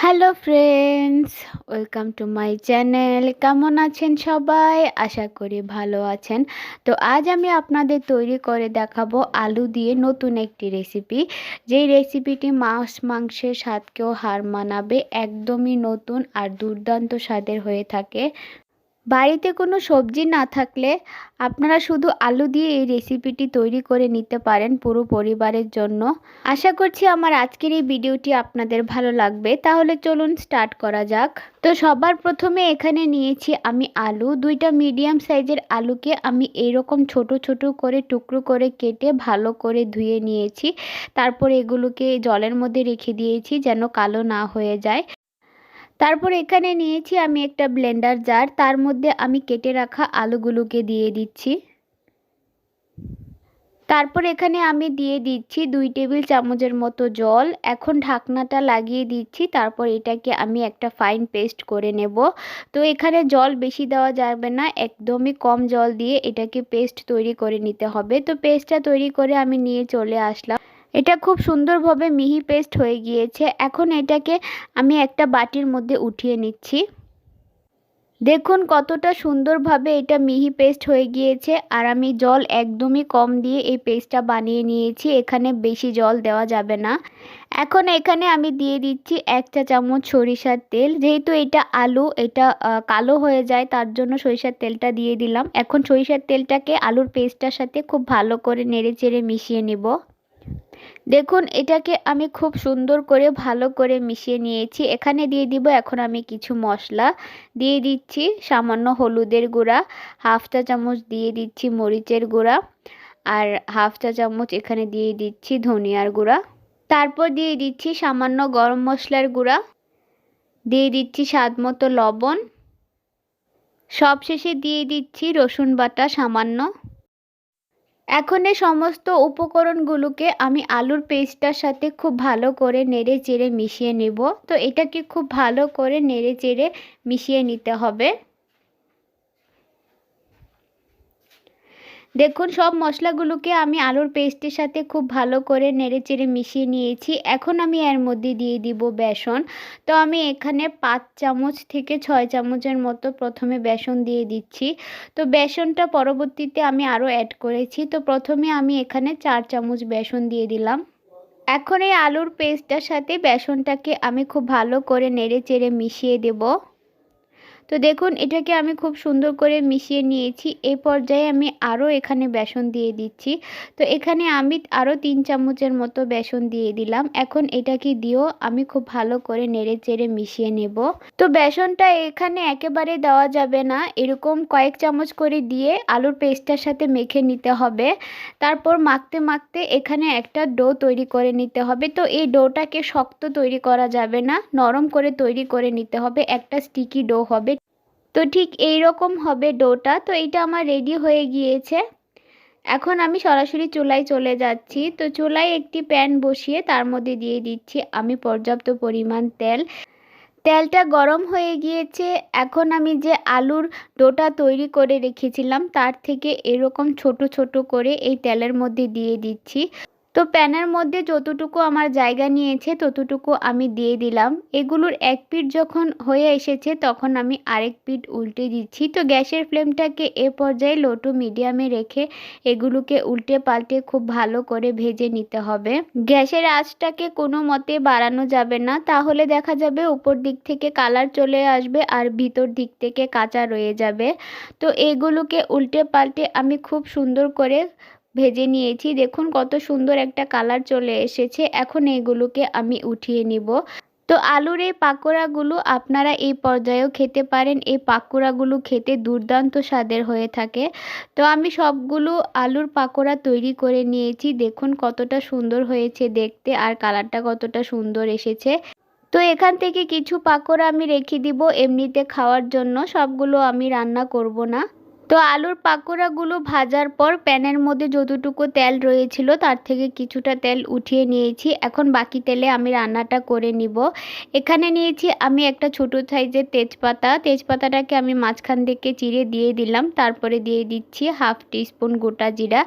Hello friends welcome to my channel কেমন আছেন সবাই? আশা করি ভালো আছেন। তো আজ আমি আপনাদের তৈরি করে দেখাবো আলু দিয়ে নতুন একটি রেসিপি যেই রেসিপিটি মাছ মাংসের স্বাদকেও হার মানাবে, একদমই নতুন আর দুর্দান্ত স্বাদের হয়ে থাকে। বাড়িতে কোনো সবজি না থাকলে আপনারা শুধু আলু দিয়ে এই রেসিপিটি তৈরি করে নিতে পারেন পুরো পরিবারের জন্য। আশা করছি আমার আজকের এই ভিডিওটি আপনাদের ভালো লাগবে। তাহলে চলুন স্টার্ট করা যাক। তো সবার প্রথমে এখানে নিয়েছি আমি আলু। দুইটা মিডিয়াম সাইজের আলুকে আমি এরকম ছোট ছোট করে টুকরো করে কেটে ভালো করে ধুয়ে নিয়েছি। তারপর এগুলোকে জলের মধ্যে রেখে দিয়েছি যেন কালো না হয়ে যায়। তারপর এখানে নিয়েছি আমি একটা ব্লেন্ডার জার। তার মধ্যে আমি কেটে রাখা আলুগুলোকে দিয়ে দিচ্ছি। তারপর এখানে আমি দিয়ে দিচ্ছি দুই টেবিল চামচের মতো জল। এখন ঢাকনাটা লাগিয়ে দিচ্ছি। তারপর এটাকে আমি একটা ফাইন পেস্ট করে নেব। তো এখানে জল বেশি দেওয়া যাবে না। একদমই কম জল দিয়ে এটাকে পেস্ট তৈরি করে নিতে হবে। তো পেস্টটা তৈরি করে আমি নিয়ে চলে আসলাম। এটা খুব সুন্দরভাবে মিহি পেস্ট হয়ে গিয়েছে। এখন এটাকে আমি একটা বাটির মধ্যে উঠিয়ে নিচ্ছি। দেখুন কতটা সুন্দরভাবে এটা মিহি পেস্ট হয়ে গিয়েছে আর আমি জল একদমই কম দিয়ে এই পেস্টটা বানিয়ে নিয়েছি। এখানে বেশি জল দেওয়া যাবে না। এখন এখানে আমি দিয়ে দিচ্ছি এক চা চামচ সরিষার তেল। যেহেতু এটা আলু, এটা কালো হয়ে যায়, তার জন্য সরিষার তেলটা দিয়ে দিলাম। এখন সরিষার তেলটাকে আলুর পেস্টটার সাথে খুব ভালো করে নেড়ে চেড়ে মিশিয়ে নেব। দেখুন, এটাকে আমি খুব সুন্দর করে ভালো করে মিশিয়ে নিয়েছি। এখানে দিয়ে দিব এখন আমি কিছু মশলা। দিয়ে দিচ্ছি সামান্য হলুদের গুঁড়া, হাফ চা চামচ দিয়ে দিচ্ছি মরিচের গুঁড়া আর হাফ চা চামচ এখানে দিয়ে দিচ্ছি ধনিয়ার গুঁড়া। তারপর দিয়ে দিচ্ছি সামান্য গরম মশলার গুঁড়া। দিয়ে দিচ্ছি স্বাদ মতো লবণ। সবশেষে দিয়ে দিচ্ছি রসুন বাটা সামান্য। এখন এই সমস্ত উপকরণগুলোকে আমি আলুর পেস্টটার সাথে খুব ভালো করে নেড়ে চেড়ে মিশিয়ে নেব। তো এটাকে খুব ভালো করে নেড়ে চেড়ে মিশিয়ে নিতে হবে। দেখুন, সব মশলাগুলোকে আমি আলুর পেস্টের সাথে খুব ভালো করে নেড়ে চেড়ে মিশিয়ে নিয়েছি। এখন আমি এর মধ্যে দিয়ে দিব বেসন। তো আমি এখানে পাঁচ চামচ থেকে ছয় চামচের মতো প্রথমে বেসন দিয়ে দিচ্ছি। তো বেসনটা পরবর্তীতে আমি আরও অ্যাড করেছি। তো প্রথমে আমি এখানে চার চামচ বেসন দিয়ে দিলাম। এখন এই আলুর পেস্টটার সাথে বেসনটাকে আমি খুব ভালো করে নেড়ে চেড়ে মিশিয়ে দেবো। তো দেখুন, এটাকে আমি খুব সুন্দর করে মিশিয়ে নিয়েছি। এ পর্যায়ে আমি আরও এখানে বেসন দিয়ে দিচ্ছি। তো এখানে আমি আরও তিন চামচের মতো বেসন দিয়ে দিলাম। এখন এটাকে দিয়েও আমি খুব ভালো করে নেড়ে চেড়ে মিশিয়ে নেব। তো বেসনটা এখানে একেবারে দেওয়া যাবে না। এরকম কয়েক চামচ করে দিয়ে আলুর পেস্টটার সাথে মেখে নিতে হবে। তারপর মাখতে মাখতে এখানে একটা ডো তৈরি করে নিতে হবে। তো এই ডোটাকে শক্ত তৈরি করা যাবে না। নরম করে তৈরি করে নিতে হবে। একটা স্টিকি ডো হবে। তো ঠিক এই রকম হবে ডোটা। তো এইটা আমার রেডি হয়ে গিয়েছে। এখন আমি সরাসরি চুলায় চলে যাচ্ছি। তো চুলায় একটি প্যান বসিয়ে তার মধ্যে দিয়ে দিচ্ছি আমি পর্যাপ্ত পরিমাণ তেল। তেলটা গরম হয়ে গিয়েছে। এখন আমি যে আলুর ডোটা তৈরি করে রেখেছিলাম, তার থেকে এরকম ছোট ছোট করে এই তেলের মধ্যে দিয়ে দিচ্ছি। তো প্যানের মধ্যে যতটুকু আমার জায়গা নিয়েছে, ততটুকু আমি দিয়ে দিলাম। এগুলোর এক পিঠ যখন হয়ে এসেছে, তখন আমি আরেক পিঠ উল্টে দিচ্ছি। তো গ্যাসের ফ্লেমটাকে এ পর্যায়ে লো টু মিডিয়ামে রেখে এগুলোকে উল্টে পাল্টে খুব ভালো করে ভেজে নিতে হবে। গ্যাসের আঁচটাকে কোনো মতে বাড়ানো যাবে না। তাহলে দেখা যাবে উপর দিক থেকে কালার চলে আসবে আর ভিতর দিক থেকে কাঁচা রয়ে যাবে। তো এগুলোকে উল্টে পাল্টে আমি খুব সুন্দর করে ভেজে নিয়েছি। দেখুন কত সুন্দর একটা কালার চলে এসেছে। এখন এগুলোকে আমি উঠিয়ে নিব। তো আলুর এই পাকোড়াগুলো আপনারা এই পর্যায়েও খেতে পারেন। এই পাকোড়াগুলো খেতে দুর্দান্ত স্বাদের হয়ে থাকে। তো আমি সবগুলো আলুর পাকোড়া তৈরি করে নিয়েছি। দেখুন কতটা সুন্দর হয়েছে দেখতে আর কালারটা কতটা সুন্দর এসেছে। তো এখান থেকে কিছু পাকোড়া আমি রেখে দিব। এমনিতে খাওয়ার জন্য সবগুলো আমি রান্না করব না। তো আলুর পাকোড়াগুলো ভাজার পর প্যানের মধ্যে যতটুকু তেল রয়েছিল তার থেকে কিছুটা তেল উঠিয়ে নিয়েছি। এখন বাকি তেলে আমি রান্নাটা করে নিব। এখানে নিয়েছি আমি একটা ছোট সাইজের তেজপাতা। তেজপাতাটাকে আমি মাঝখান থেকে চিড়ে দিয়ে দিলাম। তারপরে দিয়ে দিচ্ছি হাফ টিস্পুন গোটা জিরা।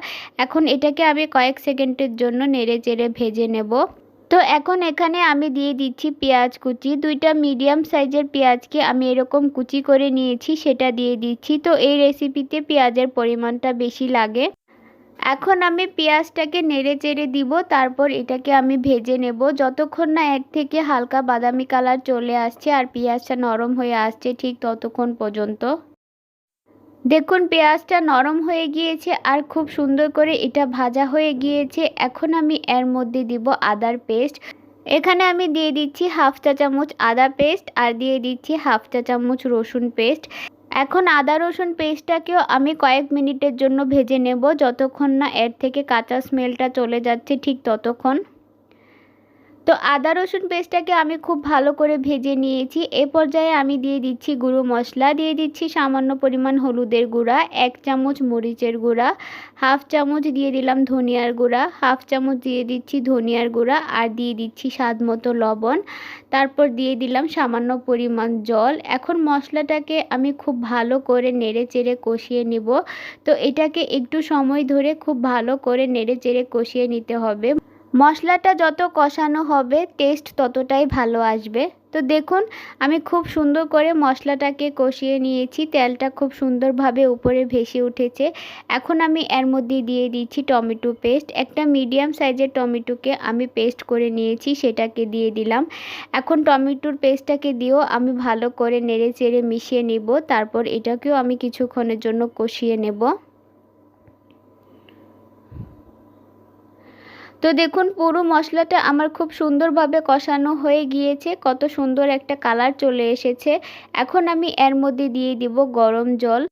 এখন এটাকে আমি কয়েক সেকেন্ডের জন্য নেড়ে চেড়ে ভেজে নেব। তো এখন এখানে আমি দিয়ে দিচ্ছি পেঁয়াজ কুচি। দুইটা মিডিয়াম সাইজের পেঁয়াজকে আমি এরকম কুচি করে নিয়েছি, সেটা দিয়ে দিচ্ছি। তো এই রেসিপিতে পেঁয়াজের পরিমাণটা বেশি লাগে। এখন আমি পেঁয়াজটাকে নেড়ে চেড়ে দিব, তারপর এটাকে আমি ভেজে নেব। যতক্ষণ না এক থেকে হালকা বাদামি কালার চলে আসছে আর পেঁয়াজটা নরম হয়ে আসছে ঠিক ততক্ষণ পর্যন্ত। দেখুন, পেঁয়াজটা নরম হয়ে গিয়েছে আর খুব সুন্দর করে এটা ভাজা হয়ে গিয়েছে। এখন আমি এর মধ্যে দিব আদার পেস্ট। এখানে আমি দিয়ে দিচ্ছি হাফ চা চামচ আদা পেস্ট আর দিয়ে দিচ্ছি হাফ চা চামচ রসুন পেস্ট। এখন আদা রসুন পেস্টটাকেও আমি কয়েক মিনিটের জন্য ভেজে নেব, যতক্ষণ না এর থেকে কাঁচা স্মেলটা চলে যাচ্ছে ঠিক ততক্ষণ। তো আদা রসুন পেস্টটাকে আমি খুব ভালো করে ভেজে নিয়েছি। এ পর্যায়ে আমি দিয়ে দিচ্ছি গুঁড়ো মশলা, দিয়ে দিচ্ছি সামান্য পরিমাণ হলুদের গুঁড়া, এক চামচ মরিচের গুঁড়া, হাফ চামচ দিয়ে দিলাম ধনিয়ার গুঁড়া, হাফ চামচ দিয়ে দিচ্ছি ধনিয়ার গুঁড়া আর দিয়ে দিচ্ছি স্বাদ মতো লবণ। তারপর দিয়ে দিলাম সামান্য পরিমাণ জল। এখন মশলাটাকে আমি খুব ভালো করে নেড়ে চেড়ে কষিয়ে নিব। তো এটাকে একটু সময় ধরে খুব ভালো করে নেড়ে চেড়ে কষিয়ে নিতে হবে। মশলাটা যত কষানো হবে টেস্ট ততটাই ভালো আসবে। তো দেখুন, আমি খুব সুন্দর করে মশলাটাকে কষিয়ে নিয়েছি। তেলটা খুব সুন্দরভাবে উপরে ভেসে উঠেছে। এখন আমি এর মধ্যে দিয়ে দিচ্ছি টমেটো পেস্ট। একটা মিডিয়াম সাইজের টমেটোকে আমি পেস্ট করে নিয়েছি, সেটাকে দিয়ে দিলাম। এখন টমেটোর পেস্টটাকে দিয়েও আমি ভালো করে নেড়ে চেড়ে মিশিয়ে নেব। তারপর এটাকেও আমি কিছুক্ষণের জন্য কষিয়ে নেব। তো দেখুন, পুরো মশলাটা আমার খুব সুন্দরভাবে কষানো হয়ে গিয়েছে। কত সুন্দর একটা কালার চলে এসেছে। এখন আমি এর মধ্যে দিয়ে দিব গরম জল।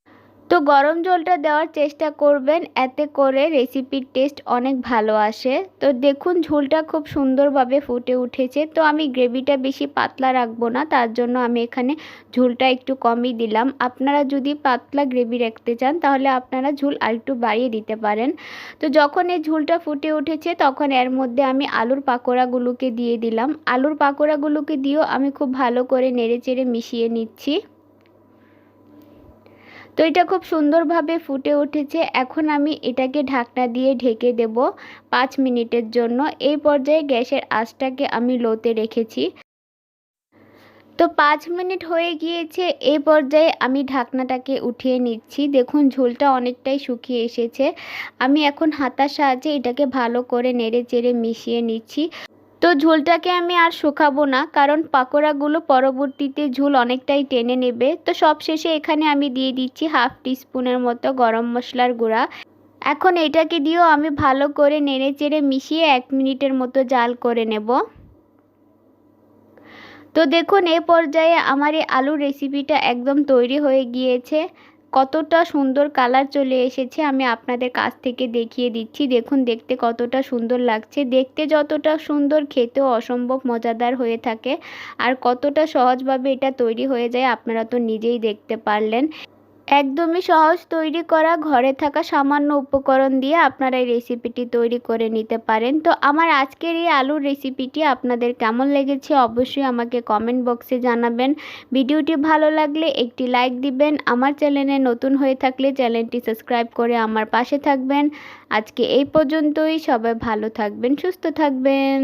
তো গরম জলটা দেওয়ার চেষ্টা করবেন, এতে করে রেসিপির টেস্ট অনেক ভালো আসে। তো দেখুন, ঝোলটা খুব সুন্দরভাবে ফুটে উঠেছে। তো আমি গ্রেভিটা বেশি পাতলা রাখব না, তার জন্য আমি এখানে ঝোলটা একটু কমই দিলাম। আপনারা যদি পাতলা গ্রেভি রাখতে চান, তাহলে আপনারা ঝোল আর একটু বাড়িয়ে দিতে পারেন। তো যখন এই ঝোলটা ফুটে উঠেছে, তখন এর মধ্যে আমি আলুর পাকোড়াগুলোকে দিয়ে দিলাম। আলুর পাকোড়াগুলোকে দিয়েও আমি খুব ভালো করে নেড়ে চেড়ে মিশিয়ে নিচ্ছি। তো এটা খুব সুন্দরভাবে ফুটে উঠেছে। এখন আমি এটাকে ঢাকনা দিয়ে ঢেকে দেব পাঁচ মিনিটের জন্য। এই পর্যায়ে গ্যাসের আঁচটাকে আমি লোতে রেখেছি। তো পাঁচ মিনিট হয়ে গিয়েছে। এই পর্যায়ে আমি ঢাকনাটাকে উঠিয়ে নিচ্ছি। দেখুন, ঝোলটা অনেকটাই শুকিয়ে এসেছে। আমি এখন হাতার সাহায্যে এটাকে ভালো করে নেড়ে চেড়ে মিশিয়ে নিচ্ছি। ঝোলটাকে আমি আর শুকাবো না, কারণ পাকোড়াগুলো পরবর্তীতে ঝোল অনেকটাই টেনে নেবে। তো সব শেষে এখানে আমি দিয়ে দিচ্ছি হাফ টিস্পুনের মতো গরম মশলার গুঁড়া। এখন এটাকে দিয়েও আমি ভালো করে নেড়ে চেড়ে মিশিয়ে এক মিনিটের মতো জাল করে নেব। তো দেখুন, এ পর্যায়ে আমার এই আলুর রেসিপিটা একদম তৈরি হয়ে গিয়েছে। কতটা সুন্দর কালার চলে এসেছে আমি আপনাদের কাছ থেকে দেখিয়ে দিচ্ছি। দেখুন, দেখতে কতটা সুন্দর লাগছে। দেখতে যতটা সুন্দর, খেতেও অসম্ভব মজাদার হয়ে থাকে। আর কতটা সহজভাবে এটা তৈরি হয়ে যায় আপনারা তো নিজেই দেখতে পারলেন। একদমই সহজ তৈরি করা, ঘরে থাকা সামান্য উপকরণ দিয়ে আপনারা এই রেসিপিটি তৈরি করে নিতে পারেন। তো আমার আজকের এই আলুর রেসিপিটি আপনাদের কেমন লেগেছে অবশ্যই আমাকে কমেন্ট বক্সে জানাবেন। ভিডিওটি ভালো লাগলে একটি লাইক দিবেন। আমার চ্যানেলে নতুন হয়ে থাকলে চ্যানেলটি সাবস্ক্রাইব করে আমার পাশে থাকবেন। আজকে এই পর্যন্তই। সবাই ভালো থাকবেন, সুস্থ থাকবেন।